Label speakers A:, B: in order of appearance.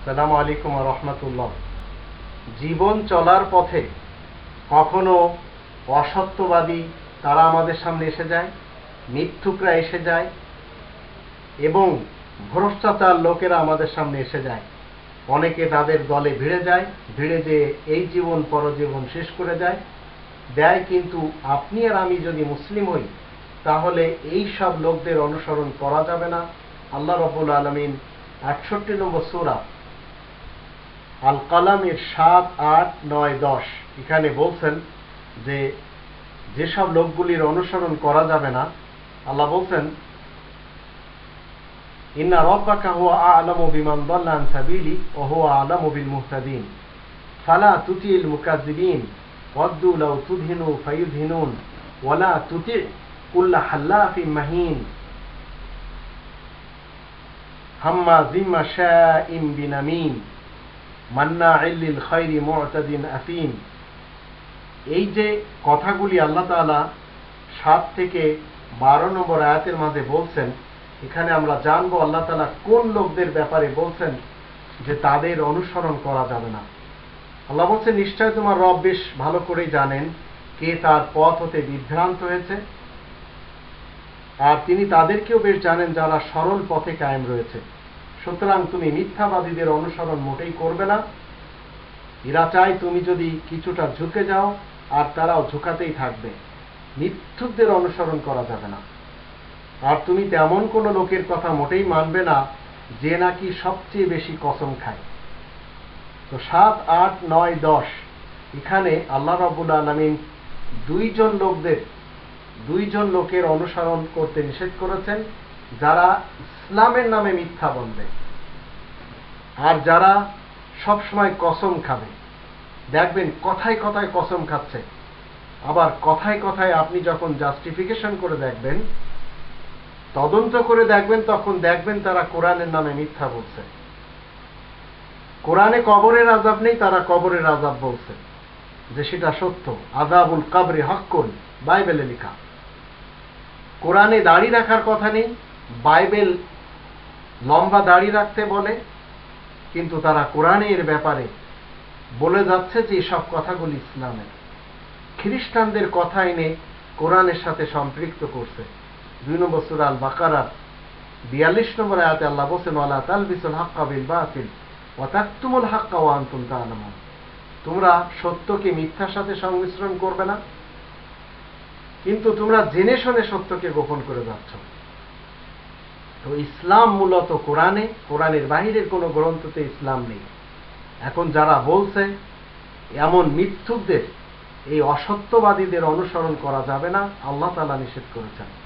A: সালাম আলাইকুম জীবন চলার পথে কখনো অসত্যবাদী তারা আমাদের সামনে এসে যায়, মিথ্যুকরা এসে যায়, এবং ভ্রষ্টাচার লোকেরা আমাদের সামনে এসে যায়। অনেকে তাদের দলে ভিড়ে যায়, ভিড়ে যে এই জীবন, পরজীবন শেষ করে যায় দেয় কিন্তু আপনি আর আমি যদি মুসলিম হই, তাহলে এই সব লোকদের অনুসরণ করা যাবে না। আল্লাহ রবুল আলমিন একষট্টি নম্বর সুরা আল কালামের সাত, আট, নয়, দশ, এখানে বলছেন যে যেসব লোকগুলির অনুসরণ করা যাবে না, আল্লাহ বলছেন, ইন্না রব্বাকা হুয়া আ'লামু বিমান দাল্লা সাবিলি ওয়া হুয়া বিল মুহতাদিন। ফালা তুতিল মুকাজ্জিবিন ওয়াদ্দু লাউ তুদহিনু ফায়ুদহিনুন, ওয়ালা তুতি কুল্লা হাল্লাফিন মাহিন। হাম্মাজিম মাশাইম বিনামিন মান্না'ইল খায়রি মু'তাদিন আফিম এই যে কথাগুলি আল্লাহ তাআলা সাত থেকে বারো নম্বর আয়াতের মাঝে বলছেন, এখানে আমরা জানব আল্লাহ তালা কোন লোকদের ব্যাপারে বলছেন যে তাদের অনুসরণ করা যাবে না। আল্লাহ বলছেন, নিশ্চয় তোমার রব বেশ ভালো করেই জানেন কে তার পথ হতে বিভ্রান্ত হয়েছে আর তিনি তাদেরকেও বেশ জানেন যারা সরল পথে কায়েম রয়েছে। সুতরাং তুমি মিথ্যাবাদীদের অনুসরণ মোটেই করবে না। এরা চায় তুমি যদি কিছুটা ঝুঁকে যাও, আর তারাও ঝুঁকাতেই থাকবে। মিথ্যুকদের অনুসরণ করা যাবে না। আর তুমি তেমন কোনো লোকের কথা মোটেই মানবে না, যে নাকি সবচেয়ে বেশি কসম খায়। তো সাত, আট, নয়, দশ, এখানে আল্লাহ রবুল আলমিন দুইজন লোকদের দুইজন লোকের অনুসরণ করতে নিষেধ করেছেন, যারা ইসলামের নামে মিথ্যা বলবে আর যারা সবসময় কসম খাবে। দেখবেন কথায় কথায় কসম খাচ্ছে। আবার কথায় কথায় আপনি যখন জাস্টিফিকেশন করে দেখবেন, তদন্ত করে দেখবেন, তখন দেখবেন তারা কোরআনের নামে মিথ্যা বলছে। কোরআনে কবরের আজাব নেই, তারা কবরের আজাব বলছে। যে সেটা সত্য। আজাবুল কাবরে হক্কুন, বাইবেলে লেখা। কোরআনে দাড়ি রাখার কথা নেই, বাইবেল লম্বা দাড়ি রাখতে বলে, কিন্তু তারা কোরআনের ব্যাপারে বলে যাচ্ছে যে সব কথাগুলি ইসলামের খ্রিস্টানদের কথা এনে কোরআনের সাথে সম্পৃক্ত করছে। দুই নম্বর সুরা আল বাকারার বিয়াল্লিশ নম্বর আয়াতে আল্লাহ বলছেন, ওয়ালা তালবিসুল হাক্কা বিল বাতিল, ওয়া তাকতুমুল হাক্কা ওয়া আনতুম তা'লামুন তোমরা সত্যকে মিথ্যার সাথে সংমিশ্রণ করবে না। কিন্তু তোমরা জেনে শুনে সত্যকে গোপন করে যাচ্ছ। তো ইসলাম মূলত কোরআনে, কোরআনের বাহিরের কোনো গ্রন্থতে ইসলাম নেই। এখন যারা বলছে, এমন মিথ্যুকদের, এই অসত্যবাদীদের অনুসরণ করা যাবে না, আল্লাহ তালা নিষেধ করেছেন।